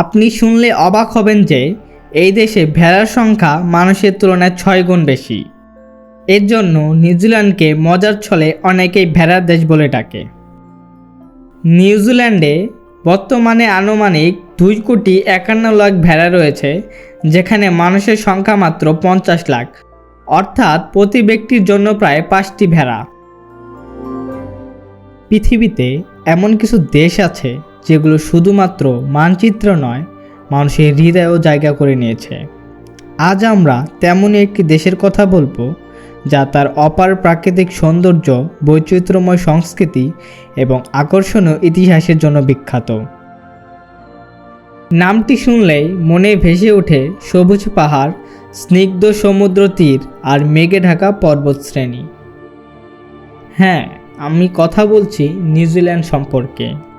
আপনি শুনলে অবাক হবেন যে এই দেশে ভেড়ার সংখ্যা মানুষের তুলনায় ছয় গুণ বেশি। এর জন্য নিউজিল্যান্ডকে মজার ছলে অনেকেই ভেড়ার দেশ বলে ডাকে। নিউজিল্যান্ডে বর্তমানে আনুমানিক দুই কোটি একান্ন লাখ ভেড়া রয়েছে, যেখানে মানুষের সংখ্যা মাত্র পঞ্চাশ লাখ। অর্থাৎ প্রতি ব্যক্তির জন্য প্রায় পাঁচটি ভেড়া। পৃথিবীতে এমন কিছু দেশ আছে যেগুলো শুধুমাত্র মানচিত্র নয়, মানুষের হৃদয়ও জায়গা করে নিয়েছে। আজ আমরা তেমনই একটি দেশের কথা বলব, যা তার অপার প্রাকৃতিক সৌন্দর্য, বৈচিত্র্যময় সংস্কৃতি এবং আকর্ষণীয় ইতিহাসের জন্য বিখ্যাত। নামটি শুনলেই মনে ভেসে ওঠে সবুজ পাহাড়, স্নিগ্ধ সমুদ্র তীর আর মেঘে ঢাকা পর্বতশ্রেণী হ্যাঁ আমি কথা বলছি নিউজিল্যান্ড সম্পর্কে।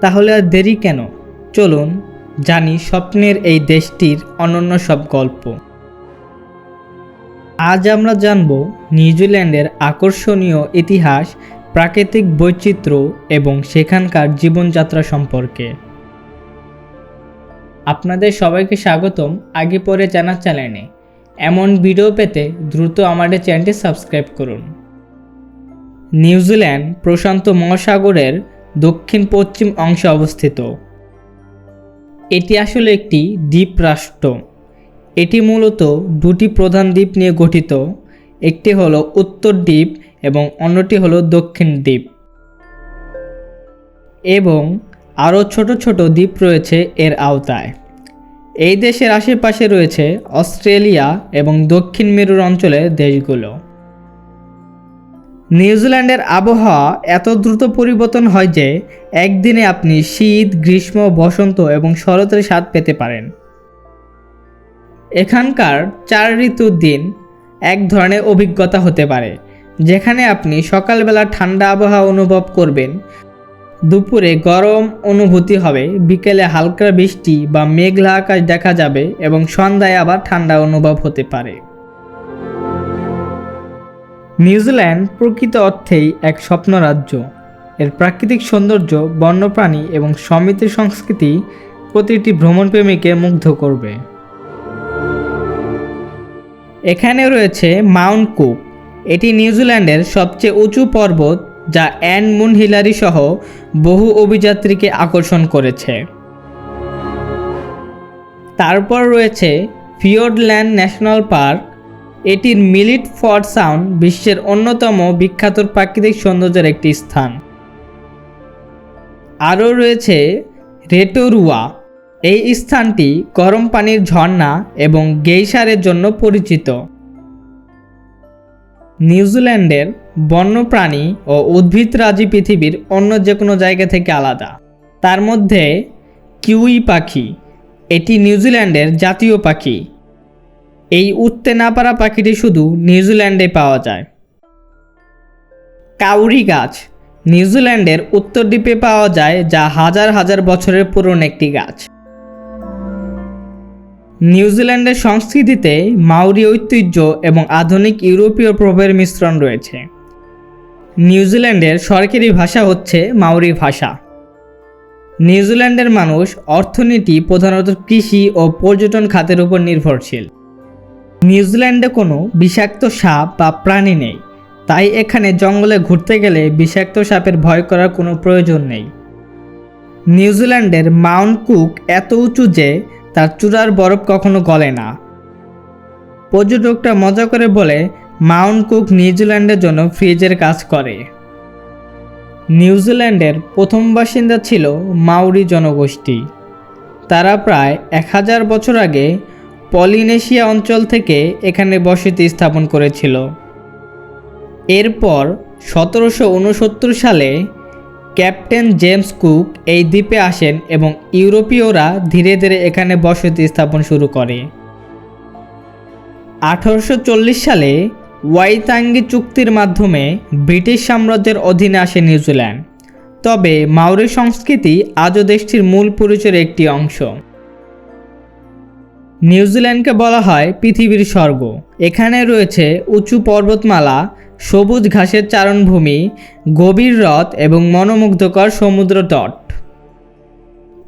তাহলে আর দেরি কেন? চলুন জানি স্বপ্নের এই দেশটির অনন্য সব গল্প। আজ আমরা জানব নিউজিল্যান্ডের আকর্ষণীয় ইতিহাস, প্রাকৃতিক বৈচিত্র্য এবং সেখানকার জীবনযাত্রা সম্পর্কে। আপনাদের সবাইকে স্বাগতম আগে পরে জানার চ্যানেলে। এমন ভিডিও পেতে দ্রুত আমাদের চ্যানেলটি সাবস্ক্রাইব করুন। নিউজিল্যান্ড প্রশান্ত মহাসাগরের দক্ষিণ পশ্চিম অংশে অবস্থিত। এটি আসলে একটি দ্বীপ রাষ্ট্র। এটি মূলত দুটি প্রধান দ্বীপ নিয়ে গঠিত। একটি হলো উত্তর দ্বীপ এবং অন্যটি হলো দক্ষিণ দ্বীপ। এবং আরও ছোট ছোট দ্বীপ রয়েছে এর আওতায়। এই দেশের আশেপাশে রয়েছে অস্ট্রেলিয়া এবং দক্ষিণ মেরুর অঞ্চলের দেশগুলো। নিউজিল্যান্ডের আবহাওয়া এত দ্রুত পরিবর্তন হয় যে একদিনে আপনি শীত, গ্রীষ্ম, বসন্ত এবং শরতের স্বাদ পেতে পারেন। এখানকার চার ঋতুর দিন এক ধরনের অভিজ্ঞতা হতে পারে, যেখানে আপনি সকালবেলা ঠান্ডা আবহাওয়া অনুভব করবেন, দুপুরে গরম অনুভূতি হবে, বিকেলে হালকা বৃষ্টি বা মেঘলা আকাশ দেখা যাবে এবং সন্ধ্যায় আবার ঠান্ডা অনুভব হতে পারে। নিউজিল্যান্ড প্রকৃত অর্থেই এক স্বপ্ন রাজ্য এর প্রাকৃতিক সৌন্দর্য, বন্যপ্রাণী এবং সমৃদ্ধ সংস্কৃতি প্রতিটি ভ্রমণপ্রেমীকে মুগ্ধ করবে। এখানে রয়েছে মাউন্ট কুক এটি নিউজিল্যান্ডের সবচেয়ে উঁচু পর্বত যা অ্যান মুন হিলারি সহ বহু অভিযাত্রীকে আকর্ষণ করেছে। তারপর রয়েছে ফিওর্ডল্যান্ড ন্যাশনাল পার্ক। এটির মিলিট ফর সাউন্ড বিশ্বের অন্যতম বিখ্যাত প্রাকৃতিক সৌন্দর্যের একটি স্থান। আরও রয়েছে রেটোরুয়া। এই স্থানটি গরম পানির ঝর্ণা এবং গেইসারের জন্য পরিচিত। নিউজিল্যান্ডের বন্যপ্রাণী ও উদ্ভিদরাজি পৃথিবীর অন্য যে কোনো জায়গা থেকে আলাদা। তার মধ্যে কিউই পাখি। এটি নিউজিল্যান্ডের জাতীয় পাখি। এই উঠতে না পারা পাখিটি শুধু নিউজিল্যান্ডে পাওয়া যায়। কাউরি গাছ। নিউজিল্যান্ডের উত্তর দ্বীপে পাওয়া যায় যা হাজার হাজার বছরের পুরনো একটি গাছ। নিউজিল্যান্ডের সংস্কৃতিতে মাউরি ঐতিহ্য এবং আধুনিক ইউরোপীয় প্রভাবের মিশ্রণ রয়েছে। নিউজিল্যান্ডের সরকারি ভাষা হচ্ছে মাউরি ভাষা। নিউজিল্যান্ডের মানুষ অর্থনীতি প্রধানত কৃষি ও পর্যটন খাতের উপর নির্ভরশীল। নিউজিল্যান্ডে কোনো বিষাক্ত সাপ বা প্রাণী নেই। তাই এখানে জঙ্গলে ঘুরতে গেলে বিষাক্ত সাপের ভয় করার কোনো প্রয়োজন নেই। নিউজিল্যান্ডের মাউন্ট কুক এত উঁচু যে তার চূড়ার বরফ কখনো গলে না। পর্যটকরা মজা করে বলে, মাউন্ট কুক নিউজিল্যান্ডের জন্য ফ্রিজের কাজ করে। নিউজিল্যান্ডের প্রথম বাসিন্দা ছিল মাউরি জনগোষ্ঠী। তারা প্রায় এক হাজার বছর আগে পলিনেশিয়া অঞ্চল থেকে এখানে বসতি স্থাপন করেছিল। এরপর সতেরোশো উনসত্তর সালে ক্যাপ্টেন জেমস কুক এই দ্বীপে আসেন এবং ইউরোপীয়রা ধীরে ধীরে এখানে বসতি স্থাপন শুরু করে। আঠারোশো চল্লিশ সালে ওয়াইতাঙ্গি চুক্তির মাধ্যমে ব্রিটিশ সাম্রাজ্যের অধীনে আসে নিউজিল্যান্ড। তবে মাউরি সংস্কৃতি আজও দেশটির মূল পরিচয়ের একটি অংশ। নিউজিল্যান্ডকে বলা হয় পৃথিবীর স্বর্গ। এখানে রয়েছে উঁচু পর্বতমালা, সবুজ ঘাসের চারণভূমি, গভীর হ্রদ এবং মনোমুগ্ধকর সমুদ্র তট।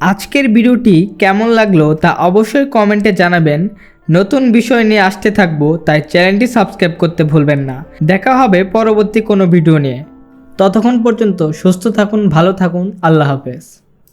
আজকের ভিডিওটি কেমন লাগল তা অবশ্যই কমেন্টে জানাবেন। নতুন বিষয় নিয়ে আসতে থাকব, তাই চ্যানেলটি সাবস্ক্রাইব করতে ভুলবেন না। দেখা হবে পরবর্তী কোনো ভিডিও নিয়ে। ততক্ষণ পর্যন্ত সুস্থ থাকুন, ভালো থাকুন, আল্লাহ হাফেজ।